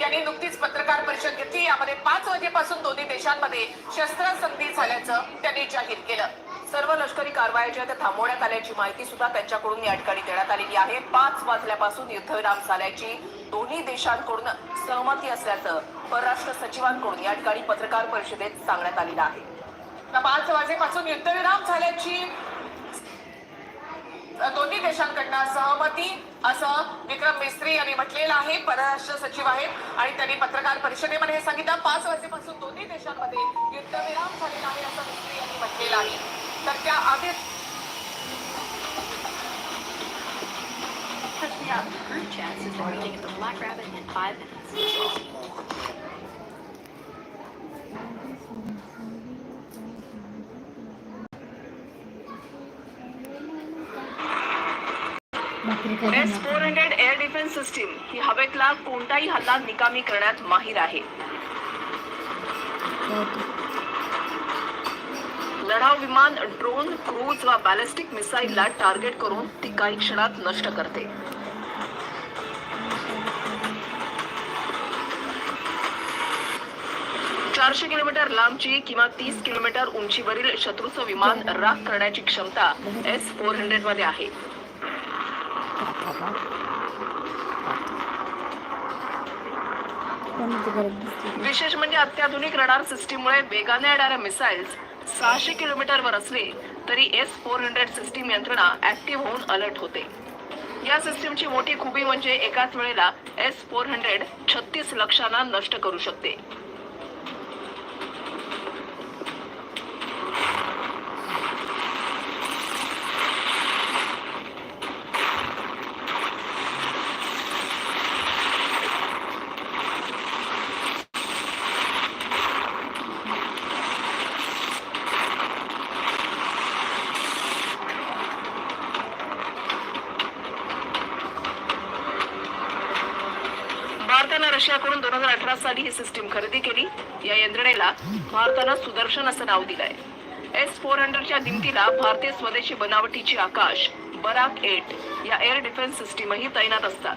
यांनी नुकतीच पत्रकार परिषद घेतली. यामध्ये पाच वाजेपासून दोन्ही देशांमध्ये शस्त्रसंधी झाल्याचं त्यांनी जाहीर केलं. सर्व लष्करी कारवाया ज्या त्या थांबवण्यात आल्याची माहिती सुद्धा त्यांच्याकडून या ठिकाणी देण्यात आलेली आहे. पाच वाजल्यापासून युद्धविराम झाल्याची दोन्ही देशांकडून सहमती असल्याचं परराष्ट्र सचिवांकडून या ठिकाणी पत्रकार परिषदेत सांगण्यात आलेलं आहे. पाच वाजेपासून युद्धविराम झाल्याची दोन्ही देशांकडनं सहमती असं विक्रम मिस्त्री यांनी म्हटलेलं आहे परराष्ट्र सचिव आहेत आणि त्यांनी पत्रकार परिषदेमध्ये हे सांगितलं पाच वाजेपासून दोन्ही देशांमध्ये युद्धविराम झालेला आहे असं मिस्त्री यांनी म्हटलेलं आहे तर त्या आधीच Catch. Group chats is they're meeting the Black Rabbit in five minutes. S four hundred air defence system ही हवेतला कोणताही हल्ला निकामी करण्यात माहीर आहे. लढाऊ विमान ड्रोन क्रूज व बॅलिस्टिक मिसाईलला टार्गेट करून ती काही क्षणात नष्ट करते. चारशे किलोमीटर लांबची किंवा तीस किलोमीटर उंचीवरील शत्रूचं विमान राख करण्याची क्षमता एस फोर हंड्रेडमध्ये आहे. विशेष म्हणजे अत्याधुनिक रडार सिस्टीममुळे वेगाने येणाऱ्या मिसाईल्स सहाशे किलोमीटरवर असले तरी एस फोर हंड्रेड सिस्टीम यंत्रणा ऍक्टिव्ह होऊन अलर्ट होते. या सिस्टीमची मोठी खुबी म्हणजे एकाच वेळेला एस फोर हंड्रेड छत्तीस लक्षांना नष्ट करू शकते भारतानं रशियाकडून दोन हजार ही सिस्टीम खरेदी केली या यंत्रणेला भारतानं सुदर्शन असं नाव दिलंय. एस फोर हंड्रेडच्या दिमतीला भारतीय स्वदेशी बनावटीची आकाश बराक एट या एअर डिफेन्स सिस्टीमही तैनात असतात.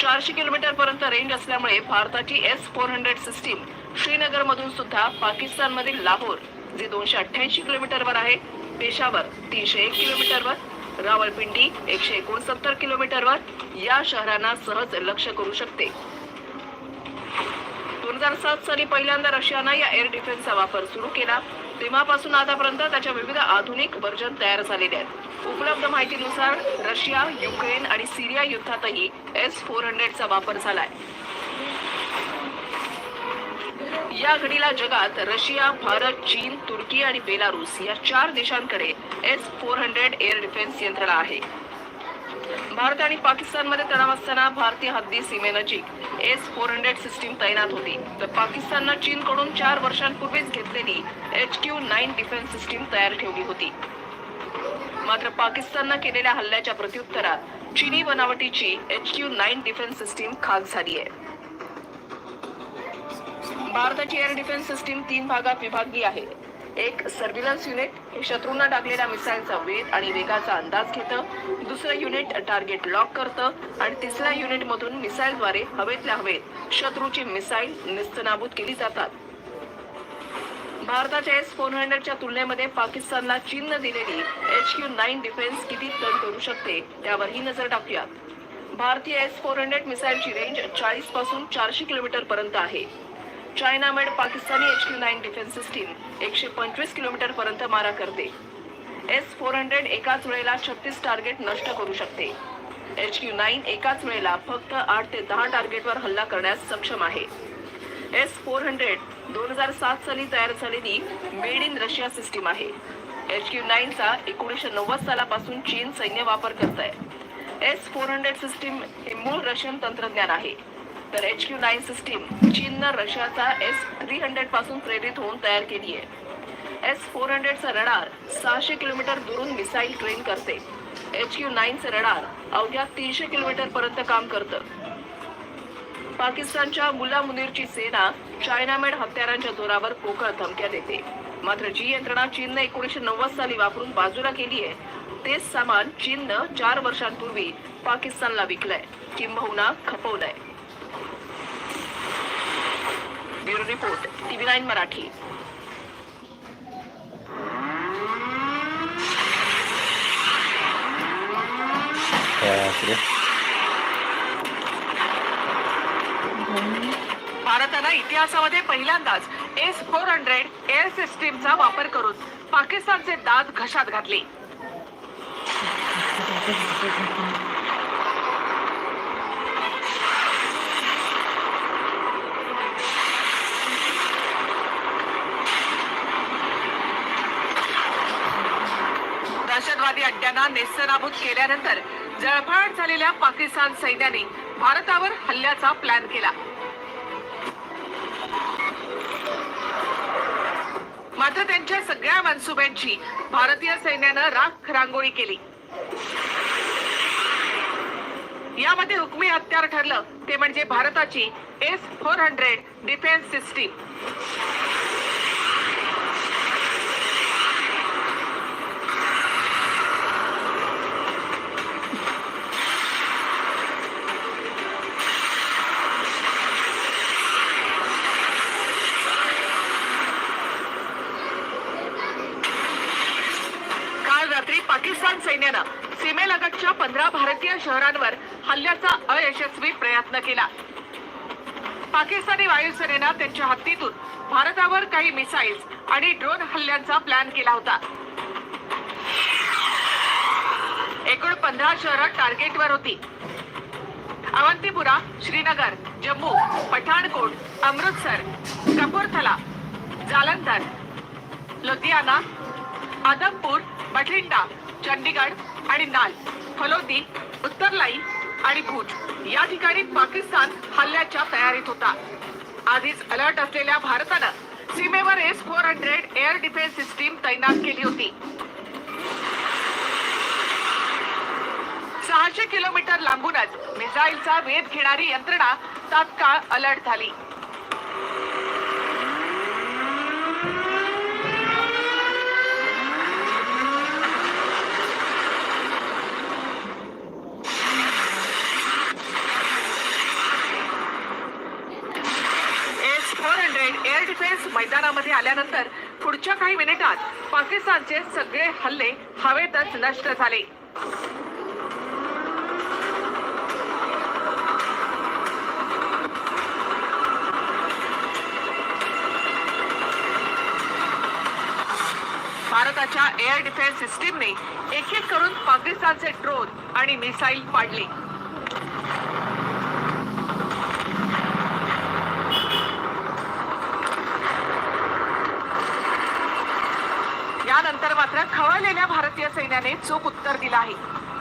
चारशे किलोमीटर पर्यंत रेंज असल्यामुळे भारताची S four hundred system Srinagar मधून सुद्धा पाकिस्तान मधील लाहोर जे दोनशे अठ्ठ्याऐंशी किलोमीटरवर आहे पेशावर तीनशे एक किलोमीटरवर रावळपिंडी एकशे एकोणसत्तर किलोमीटरवर या शहरांना सहज लक्ष करू शकते. हजार सात साली पहिल्यांदा रशियानं या एअर डिफेन्सचा वापर सुरू केला. तेव्हापासून आतापर्यंत त्याच्या विविध आधुनिक वर्जन तयार झालेले आहेत. उपलब्ध माहितीनुसार रशिया युक्रेन आणि सिरिया युद्धातही एस फोर हंड्रेडचा वापर झालाय. या घडीला जगात रशिया भारत चीन तुर्की आणि बेलारूस या चार देशांकडे S four hundred air defence यंत्रणा आहे. भारत आणि पाकिस्तानमध्ये तणाव असताना भारतीय हद्दी सीमेनजीक एस फोर हंड्रेड सिस्टीम तैनात होती. तर पाकिस्ताननं चीनकडून चार वर्षांपूर्वीच घेतलेली H Q nine defence system तयार ठेवली होती. मात्र पाकिस्ताननं केलेल्या हल्ल्याच्या प्रत्युत्तरात चिनी बनावटीची H Q nine defence system खाक झाली आहे. भारताची एअर डिफेन्स सिस्टीम तीन भागात विभागली आहे. एक सर्व्हिलन्स युनिट हे शत्रूंना टाकलेल्या मिसाईलचा वेग आणि वेगाचा अंदाज घेतं. दुसरं युनिट टार्गेट लॉक करतं आणि तिसऱ्या युनिटमधून मिसाईलद्वारे हवेतल्या हवेत शत्रूची मिसाईल निस्तनाबूत केली जातात. भारताच्या एस फोर हंड्रेडच्या तुलनेमध्ये पाकिस्तानला चीननं दिलेली एच क्यू नाईन डिफेन्स किती टन करू शकते त्यावरही नजर टाकूयात. भारतीय एस फोर हंड्रेड मिसाईलची रेंज चाळीसपासून चारशे किलोमीटर पर्यंत आहे. China made Pakistani H Q nine defence system एकशे पंचवीस किलोमीटर पर्यंत मारा करते. एस फोर हंड्रेड एकाच वेळेला छत्तीस टार्गेट नष्ट करू शकते. एच क्यू नाईन एकाच वेळेला फक्त आठ ते दहा टार्गेटवर हल्ला करण्यास सक्षम आहे. एस फोर हंड्रेड दोन हजार सात साली तयार झालेली मेड इन रशिया सिस्टीम आहे. एच क्यू नाईनचा एकोणीसशे नव्वद सालापासून चीन सैन्य वापर करत आहे एस फोर हंड्रेड सिस्टीम हे मूळ रशियन तंत्रज्ञान आहे. तर एच क्यू नाईन सिस्टीम चीननं रशियाचा एस थ्री हंड्रेडपासून प्रेरित होऊन तयार केली आहे. एस फोर हंड्रेडचा रडार सहाशे किलोमीटर दुरून मिसाईल ट्रेन करते. एच क्यू नाईनचं रडार अवघ्या तीनशे किलोमीटर पर्यंत काम करतं. पाकिस्तानच्या मुला मुनीरची सेना चायनामेड हत्यारांच्या जोरावर पोकळ धमक्या देते. मात्र जी यंत्रणा चीननं एकोणीसशे नव्वद साली वापरून बाजूला केली आहे तेच सामान चीननं चार वर्षांपूर्वी पाकिस्तानला विकलंय. किंबहुना खपवलंय. Report TV nine Marathi. भारताला इतिहासामध्ये पहिल्यांदाच एस फोर हंड्रेड एअर सिस्टीमचा वापर करून पाकिस्तानचे दात घशात घातले. दहशतवादी नेस्तनाबूत केल्यानंतर जळफळाट झालेल्या पाकिस्तान सैन्याने भारतावर हल्ल्याचा प्लॅन केला. मात्र त्यांच्या सगळ्या मनसुब्यांची भारतीय सैन्यानं राख रांगोळी केली. यामध्ये हुकमी हत्यार ठरलं ते म्हणजे भारताची S four hundred defence system काल रात्री पाकिस्तान सैन्यानं सीमेलगतच्या पंधरा भारतीय शहरांवर हल्ल्याचा अयशस्वी प्रयत्न केला. पाकिस्तानी वायुसेनेनं त्यांच्या हत्तीतून भारतावर काही मिसाईल्स आणि ड्रोन हल्ल्यांचा प्लॅन केला होता. एकूण पंधरा शहरं टार्गेटवर होती. अवंतीपुरा श्रीनगर जम्मू पठाणकोट अमृतसर कपूरथला जालंधर लुधियाना आदमपूर बठिंडा चंडीगड आणि नाल फलोदी उत्तरलाई आणि भूज या ठिकाणी पाकिस्तान हल्ल्याच्या तयारीत होता. आधीच अलर्ट असलेल्या भारतानं सीमेवर S four hundred air defence system तैनात केली होती. सहाशे किलोमीटर लांबूनच मिसाईलचा वेध घेणारी यंत्रणा तात्काळ अलर्ट झाली S four hundred air defence मैदानामध्ये आल्यानंतर पुढच्या काही मिनिटात पाकिस्तानचे सगळे हल्ले हवेतच नष्ट झाले. भारताच्या एअर डिफेन्स सिस्टीमने एक एक करून पाकिस्तानचे ड्रोन आणि मिसाईल पाडले. खवळलेल्या भारतीय सैन्याने चोख उत्तर दिलं आहे.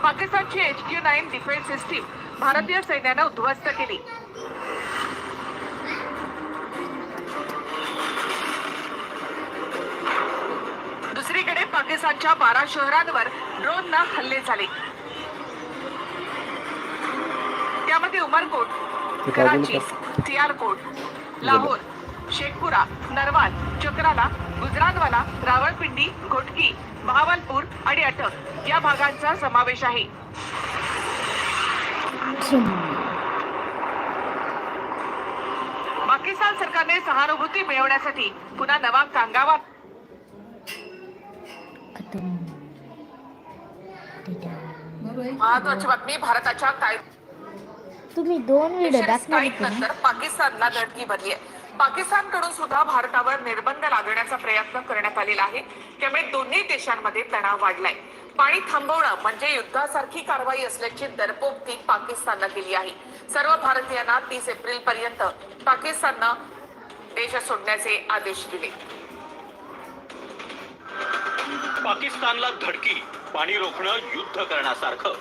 पाकिस्तानची H Q nine defence system भारतीय सैन्यानं उद्ध्वस्त केली. दुसरीकडे पाकिस्तानच्या बारा शहरांवर ड्रोननं हल्ले झाले. त्यामध्ये उमरकोट कराची सियालकोट लाहोर शेखपुरा नरवाल चक्राला गुजरातवाला रावळपिंडी घोटकी बहावलपूर आणि अटक या भागांचा समावेश आहे पाकिस्तान सरकारने सहानुभूती मिळवण्यासाठी पुन्हा नवा कांगावा. महत्वाची बातमी भारताच्या काय तुम्ही दोन व्हिडिओ ना नंतर पाकिस्तानला धडकी भरली आहे पाकिस्तानकडून सुद्धा भारतावर निर्बंध लादण्याचा प्रयत्न करण्यात आलेला आहे. त्यामुळे दोन्ही देशांमध्ये तणाव वाढलाय. पाणी थांबवणं म्हणजे युद्धासारखी कारवाई असल्याची दरपोक्ती पाकिस्ताननं केली आहे. सर्व भारतीयांना तीस एप्रिल पर्यंत पाकिस्ताननं देश सोडण्याचे आदेश दिले. पाकिस्तानला धडकी पाणी रोखणं युद्ध करण्यासारखं.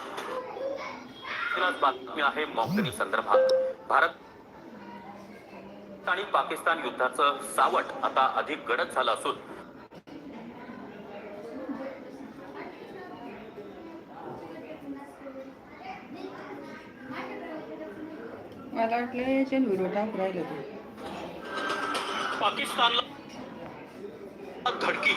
बातमी आहे मॉकड्रिल संदर्भात. भारत आणि पाकिस्तान युद्धाचं सावट आता अधिक गडद झालं असून मला वाटलं याच्यात व्हिडिओ टाकू राहिलं पाकिस्तानला धडकी.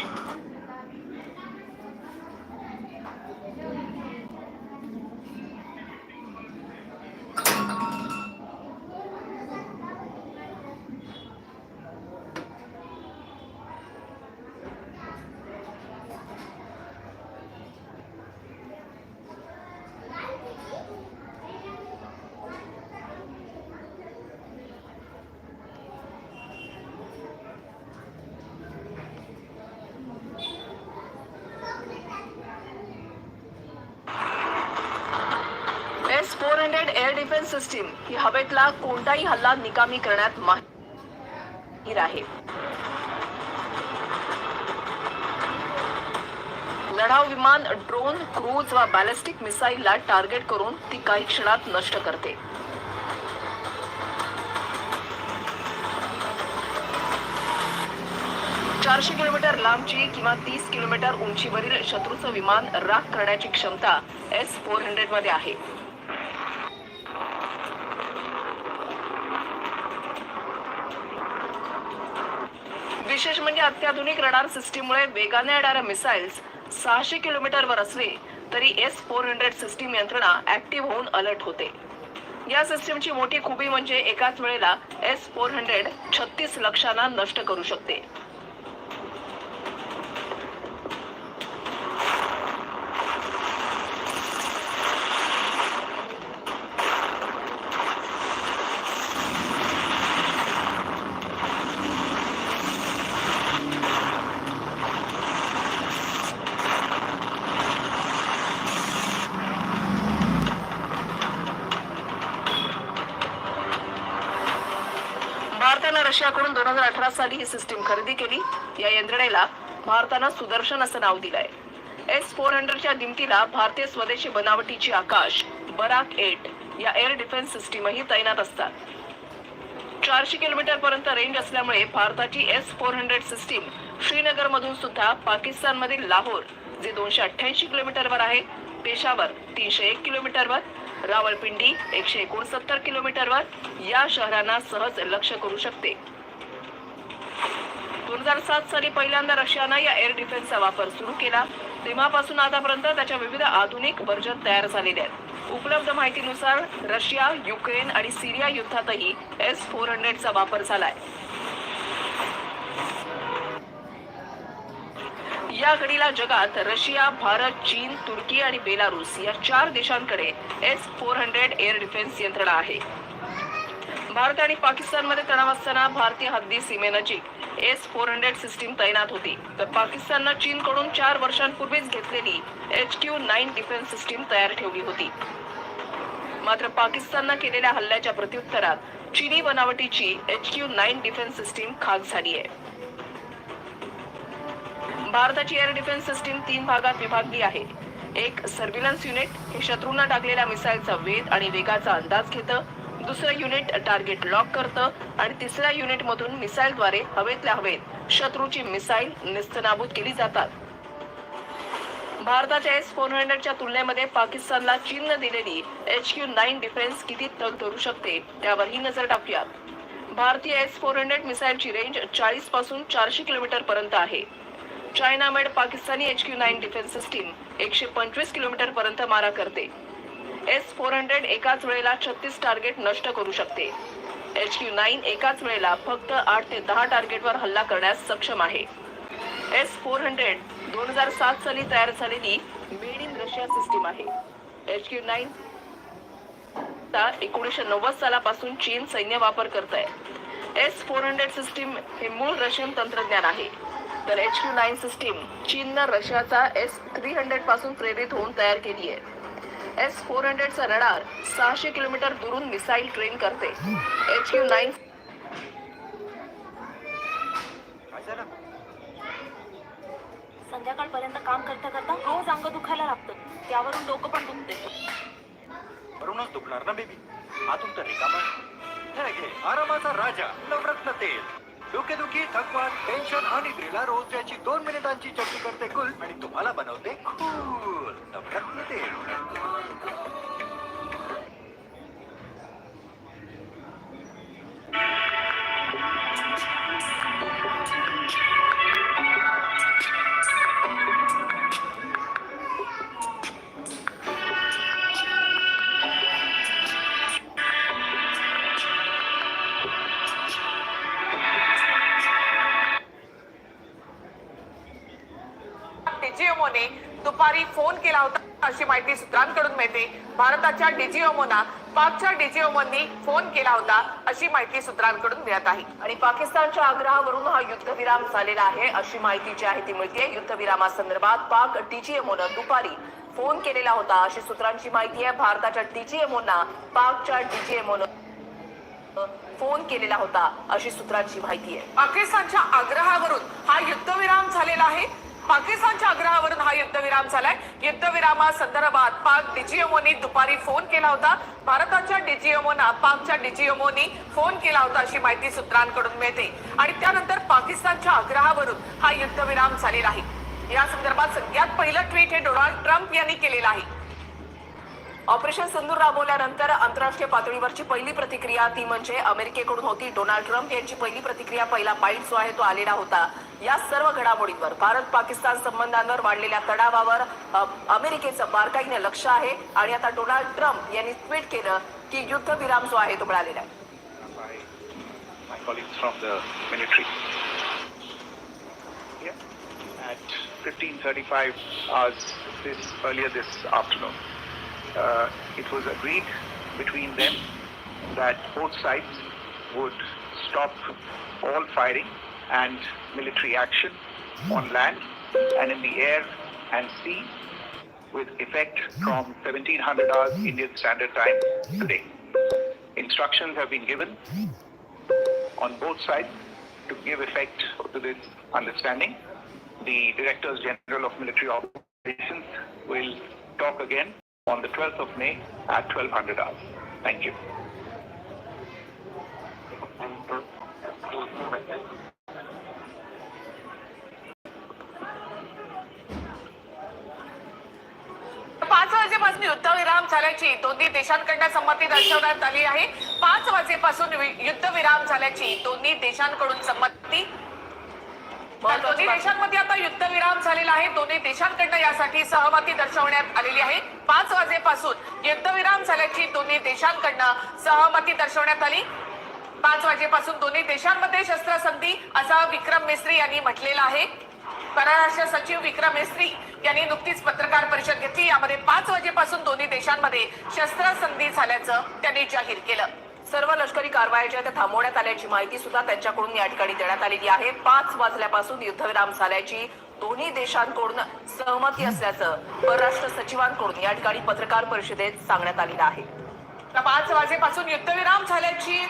एअर डिफेन्स सिस्टीम ही हवेतला कोणताही हल्ला निकामी करण्यात माहिर आहे. लढाऊ विमान ड्रोन क्रूज वा बॅलिस्टिक मिसाईलला टार्गेट करून ती काही क्षणात नष्ट करते. चारशे किलोमीटर लांबची किंवा तीस किलोमीटर उंचीवरील शत्रूचं विमान राख करण्याची क्षमता एस फोर हंड्रेडमध्ये आहे. विशेष म्हणजे अत्याधुनिक रडार सिस्टीममुळे वेगाने येणाऱ्या मिसाईल्स सहाशे किलोमीटरवर असले तरी एस फोर हंड्रेड सिस्टीम यंत्रणा ऍक्टिव्ह होऊन अलर्ट होते. या सिस्टीमची मोठी खुबी म्हणजे एकाच वेळेला एस फोर हंड्रेड छत्तीस लक्षांना नष्ट करू शकते भारतानं रशियाकडून दोन हजार अठरा साली ही सिस्टीम खरेदी केली. या यंत्रणेला भारतानं सुदर्शन असं नाव दिलंय. एस फोर हंड्रेडच्या दिमतीला भारतीय स्वदेशी बनावटीची आकाश बराक एट या एअर डिफेन्स सिस्टीमही तैनात असतात. चारशे किलोमीटर पर्यंत रेंज असल्यामुळे भारताची S four hundred system Srinagar मधून सुद्धा पाकिस्तानमधील लाहोर जे दोनशे अठ्ठ्याऐंशी किलोमीटरवर आहे पेशावर तीनशे एक किलोमीटरवर रावळपिंडी एकशे एकोणसत्तर किलोमीटरवर या शहरांना सहज लक्ष करू शकते. दोन हजार सात साली पहिल्यांदा रशियानं या एअर डिफेन्सचा वापर सुरू केला. तेव्हापासून आतापर्यंत त्याच्या विविध आधुनिक वर्जन तयार झालेले आहेत. उपलब्ध माहितीनुसार रशिया युक्रेन आणि सिरिया युद्धातही एस फोर हंड्रेडचा वापर झालाय. या घडीला जगात रशिया भारत चीन तुर्की आणि बेलारूस या चार देशांकडे S four hundred air defence यंत्रणा आहे. भारत आणि पाकिस्तानमध्ये तणाव असताना भारतीय हद्दी सीमेनजीक एस फोर हंड्रेड सिस्टीम तैनात होती. तर पाकिस्ताननं चीनकडून चार वर्षांपूर्वीच घेतलेली H Q nine defence system तयार ठेवली होती. मात्र पाकिस्ताननं केलेल्या हल्ल्याच्या प्रत्युत्तरात चिनी बनावटीची H Q nine defence system खाक झाली आहे. भारताची एअर डिफेन्स सिस्टीम तीन भागात विभागली आहे. एक सर्व्हिलन्स युनिट हे शत्रूंना टाकलेल्या मिसाईलचा वेध आणि वेगाचा अंदाज घेतं. दुसरं युनिट टार्गेट लॉक करतं आणि तिसऱ्या युनिट मधून मिसाईलद्वारे हवेतल्या हवेत शत्रूची मिसाईल निस्तनाबूत केली जातात. भारताच्या एस फोर हंड्रेडच्या तुलनेमध्ये पाकिस्तानला चीननं दिलेली एच क्यू नाईन डिफेन्स किती तग धरू शकते त्यावर ही नजर टाकूयात. भारतीय एस फोर हंड्रेड मिसाईलची रेंज चाळीसपासून चारशे किलोमीटर पर्यंत आहे. China made Pakistani H Q nine defence system एकशे पंचवीस किलोमीटर पर्यंत मारा करते. एस फोर हंड्रेड एकाच वेळेला छत्तीस टार्गेट नष्ट करू शकते. एच क्यू नाईन एकाच वेळेला फक्त आठ ते दहा टार्गेटवर हल्ला करण्यास सक्षम आहे. एस फोर हंड्रेड दोन हजार सात साली तयार झालेली मेड इन रशिया सिस्टीम आहे. एच क्यू नाईन एकोणीसशे नव्वद सालापासून चीन सैन्य वापर करत आहे एस फोर हंड्रेड सिस्टीम हे मूळ रशियन तंत्रज्ञान आहे. तर एच क्यू नाईन सिस्टीम चीननं रशियाचा एस थ्री हंड्रेडपासून प्रेरित होऊन तयार केली आहे. एस फोर हंड्रेडचा रडार सहाशे किलोमीटर दुरून मिसाईल ट्रेन करते. एच क्यू नाईन संध्याकाळपर्यंत काम करता करता रोज अंग दुखायला लागतं. त्यावरून डोकं पण दुखते वरूनच दुखणार ना बेबी आतून तर रिकामा हे घे आरामाचा राजा नवरत्न तेल. डोकेदुखी थकवा टेन्शन आणि निद्रेला रोज याची दोन मिनिटांची चटणी करते कुल आणि तुम्हाला बनवते खूल नवरत्न तेल फोन केला होता अशी माहिती सूत्रांकडून मिळते. भारताच्या डीजीएमओना पाकच्या डीजीएमओनी फोन केला होता अशी माहिती सूत्रांकडून मिळत आहे. आणि पाकिस्तानच्या आग्रहावरून हा युद्धविराम झालेला आहे अशी माहिती जी आहे ती मिळते युद्धविरामासंदर्भात पाक डीजीएमओनं दुपारी फोन केलेला होता अशी सूत्रांची माहिती आहे. भारताच्या डीजीएमओना पाकच्या डीजीएमओनं फोन केलेला होता अशी सूत्रांची माहिती आहे. पाकिस्तानच्या आग्रहावरून हा युद्धविराम झालेला आहे. पाकिस्तानच्या आग्रहावरून हा युद्धविराम झालाय. युद्धविरामासंदर्भात पाक डीजीएमओनी दुपारी फोन केला होता. भारताच्या डीजीएमओना पाकच्या डीजीएमओनी फोन केला होता अशी माहिती सूत्रांकडून मिळते. आणि त्यानंतर पाकिस्तानच्या आग्रहावरून हा युद्धविराम झालेला आहे. या संदर्भात सगळ्यात पहिलं ट्विट हे डोनाल्ड ट्रम्प यांनी केलेलं आहे. ऑपरेशन सिंधूर राबवल्यानंतर आंतरराष्ट्रीय पातळीवरची पहिली प्रतिक्रिया ती म्हणजे अमेरिकेकडून होती. डोनाल्ड ट्रम्प यांची पहिली प्रतिक्रिया पहिला बाईट जो आहे तो आलेला होता. या सर्व घडामोडींवर भारत पाकिस्तान संबंधांवर वाढलेल्या तणावावर अमेरिकेचं बारकाईने लक्ष आहे आणि आता डोनाल्ड ट्रम्प यांनी ट्विट केलं की युद्धविराम जो आहे तो मिळालेला आहे. Yeah, at 15:35 hours this earlier this afternoon, uh, it was agreed between them that both sides would stop all firing and military action on land and in the air and sea with effect from 1700 hours Indian Standard Time today. Instructions have been given on both sides to give effect to this understanding. The Directors General of Military Operations will talk again on the 12th of May at 1200 hours. Thank you. पाच वाजेपासून युद्धविराम झाल्याची दोन्ही देशांकडनं संमती दर्शवण्यात आली आहे पाच वाजेपासून युद्धविराम झाल्याची दोन्ही देशांकडून संमती दोन्ही देशांमध्ये आता युद्धविराम झालेला आहे दोन्ही देशांकडनं यासाठी सहमती दर्शवण्यात आलेली आहे पाच वाजेपासून युद्धविराम झाल्याची दोन्ही देशांकडनं सहमती दर्शवण्यात आली. पाच वाजेपासून दोन्ही देशांमध्ये शस्त्रसंधी असा विक्रम मिस्त्री यांनी म्हटलेला आहे. परराष्ट्र सचिव विक्रम मिस्त्री यांनी नुकतीच पत्रकार परिषद घेतली. यामध्ये पाच वाजेपासून दोन्ही देशांमध्ये शस्त्रसंधी झाल्याचं त्यांनी जाहीर केलं. सर्व लष्करी कारवाया त्या थांबवण्यात आल्याची माहिती सुद्धा त्यांच्याकडून या ठिकाणी देण्यात आलेली आहे. पाच वाजल्यापासून युद्धविराम झाल्याची दोन्ही देशांकडून सहमती असल्याचं परराष्ट्र सचिवांकडून या ठिकाणी पत्रकार परिषदेत सांगण्यात आलेलं आहे. तर पाच वाजेपासून युद्धविराम झाल्याची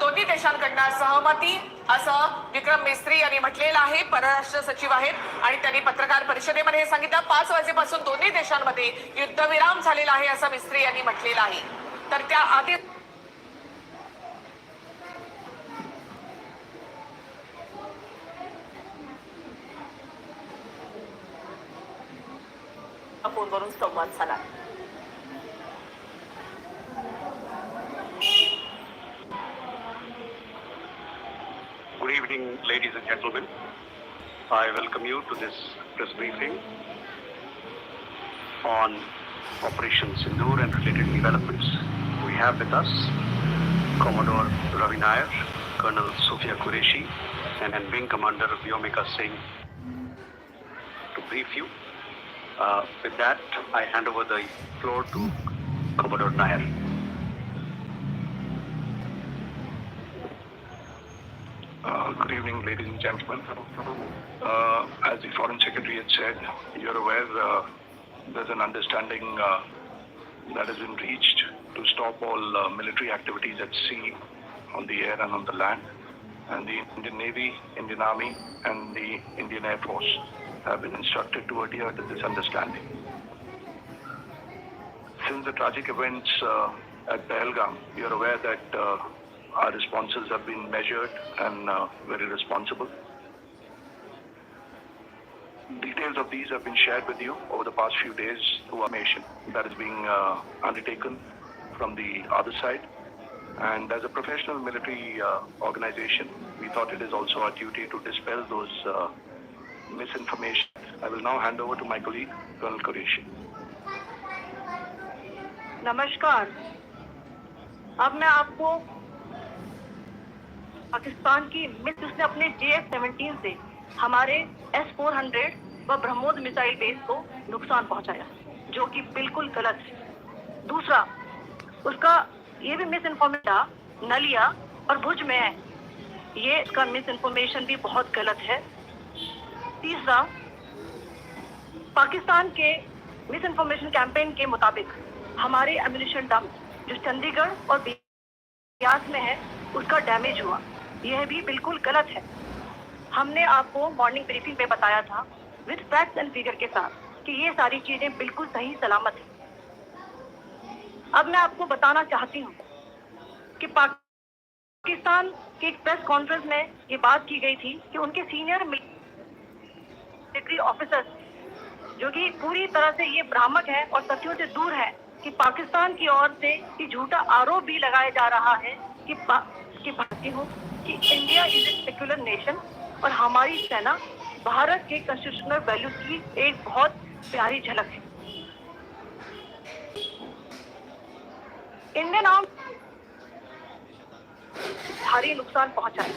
दोन्ही देशांकडनं सहमती असं विक्रम मिस्त्री यांनी म्हटलेलं आहे. परराष्ट्र सचिव आहेत आणि त्यांनी पत्रकार परिषदेमध्ये हे सांगितलं. पाच वाजेपासून दोन्ही देशांमध्ये युद्धविराम झालेला आहे असं मिस्त्री यांनी म्हटलेलं आहे. तर त्या आधी Good evening, ladies and gentlemen. I welcome you to this press briefing on Operation Sindoor and related developments. We have with us Commodore Ravi Nair, Colonel Sofia Qureshi, and Wing Commander Vyomika Singh to brief you uh, with that, I hand over the floor to Commodore Nair. Uh, Good evening, ladies and gentlemen. Uh, As the Foreign Secretary had said, you're aware uh, there's an understanding uh, that has been reached to stop all uh, military activities at sea, on the air and on the land. And the Indian Navy, Indian Army and the Indian Air Force have been instructed to adhere to this understanding. Since the tragic events uh, at Pahalgam, you're aware that uh, our responses have been measured and uh, very responsible. Details of these have been shared with you over the past few days through our mission that is being uh, undertaken from the other side. And as a professional military uh, organization, we thought it is also our duty to dispel those uh, misinformation. I will now hand over to my colleague, Colonel Qureshi. नमस्कार अब मैं आपको पाकिस्तान की miss उसने अपने जे F seventeen से हमारे S four hundred व ब्रह्मोस मिसाइल बेस को नुकसान पहुँचाया जो कि बिल्कुल गलत है दूसरा उसका ये भी मिस इन्फॉर्मेशन नलिया और भुज में है ये इसका मिस इन्फॉर्मेशन भी बहुत गलत है तीसरा, पाकिस्तान के मिस इन्फॉर्मेशन कैंपेन के मुताबिक हमारे एम्यूनिशन डंप जो चंडीगढ़ और ब्यास में है, उसका डैमेज हुआ। यह भी बिल्कुल गलत है। हमने आपको मॉर्निंग ब्रीफिंग में बताया था विद फैक्ट्स एंड फिगर के साथ कि ये सारी चीज़ें बिल्कुल सही सलामत है। अब मैं आपको बताना चाहती हूँ कि पाकिस्तान के एक प्रेस कॉन्फ्रेंस में ये बात की गई थी कि उनके सीनियर मिलिट्री ऑफिसर्स जो कि पूरी तरह से ये भ्रामक है और सत्यों से दूर है कि पाकिस्तान की ओर से ये झूठा आरोप भी लगाया जा रहा है कि कि भारतीय हो, कि India is a secular nation और हमारी सेना भारत के कॉन्स्टिट्यूशनल वैल्यूज़ की एक बहुत प्यारी झलक है। इंडियन आर्म भारी नुकसान पहुँचाए।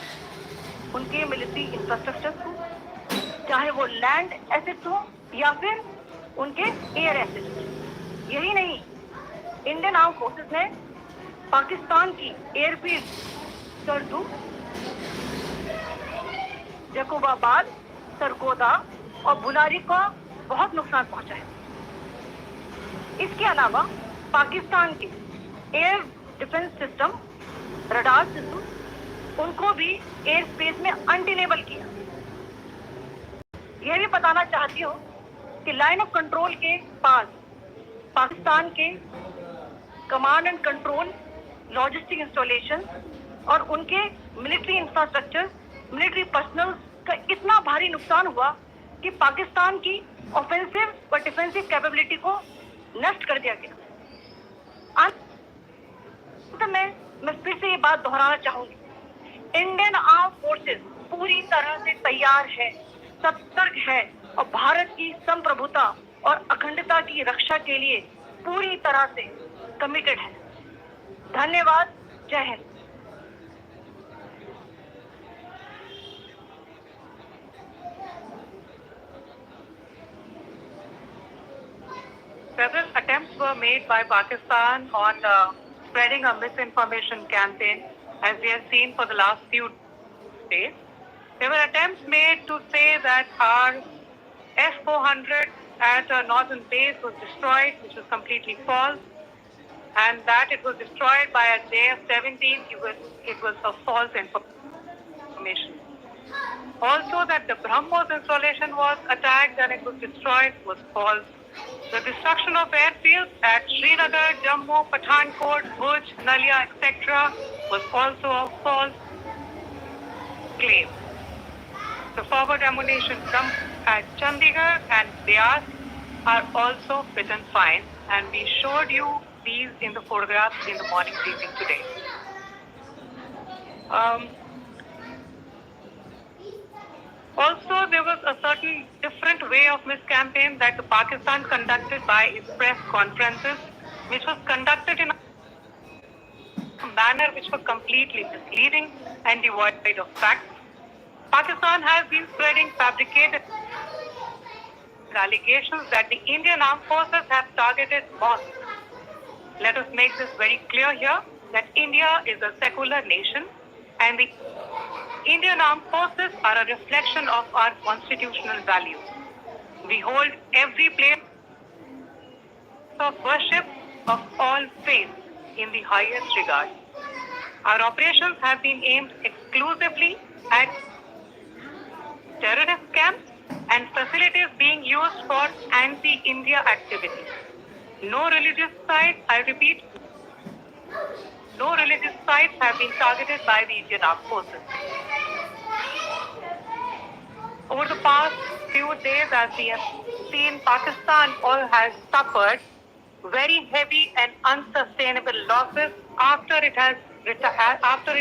उनके मिलिट्री इंफ्रास्ट्रक्चर को चाहे वो लैंड एसेट्स हो या फिर उनके एयर एसेट्स यही नहीं इंडियन आर्म फोर्सेस ने पाकिस्तान की एयरफील्ड सरदू, जकोबाबाद, सरगोदा और बुलारी का बहुत नुकसान पहुँचा है। इसके अलावा पाकिस्तान के air defence system radar system उनको भी एयर स्पेस में अनडिनेबल किया। यह भी बताना चाहती हूँ कि लाइन ऑफ़ कंट्रोल के पास, पाकिस्तान के command and control logistic installation और उनके मिलिट्री इंफ्रास्ट्रक्चर मिलिट्री पर्सनल का इतना भारी नुकसान हुआ कि पाकिस्तान की ऑफेंसिव व डिफेंसिव कैपेबिलिटी को नष्ट कर दिया गया। अंत में मैं फिर से ये बात दोहराना चाहूँगी। इंडियन आर्म फोर्सेस पूरी तरह से तैयार है। सतर्क है और भारत की संप्रभुता और अखंडता की रक्षा के लिए पूरी तरह से कमिटेड है धन्यवाद जय Hind Several attempts were made by Pakistan on uh, spreading a misinformation campaign, as we have seen for the last few days. There were attempts made to say that our F-400 at a northern base was destroyed, which was completely false, and that it was destroyed by a JF-17. It was, it was a false information. Also, that the BrahMos installation was attacked and it was destroyed was false. The destruction of airfields at Srinagar, Jammu, Pathankot, Bhuj, Nalia, etc. was also a false claim. The forward ammunition dumps at Chandigarh and Beas are also and fine, and we showed you these in the photographs in the morning briefing today. Um, also, there was a certain different way of miscampaign that the Pakistan conducted by its press conferences, which was conducted in a manner which was completely misleading and devoid of facts. Pakistan has been spreading fabricated allegations that the Indian armed forces have targeted mosques. Let us make this very clear here that India is a secular nation and the Indian armed forces are a reflection of our constitutional values. We hold every place of worship of all faiths in the highest regard. Our operations have been aimed exclusively at terrorist camps and facilities being used for anti-India activities. No religious sites, I repeat, no religious sites have been targeted by the Indian armed forces. Over the past few days, as we have seen, Pakistan all has suffered very heavy and unsustainable losses after it has after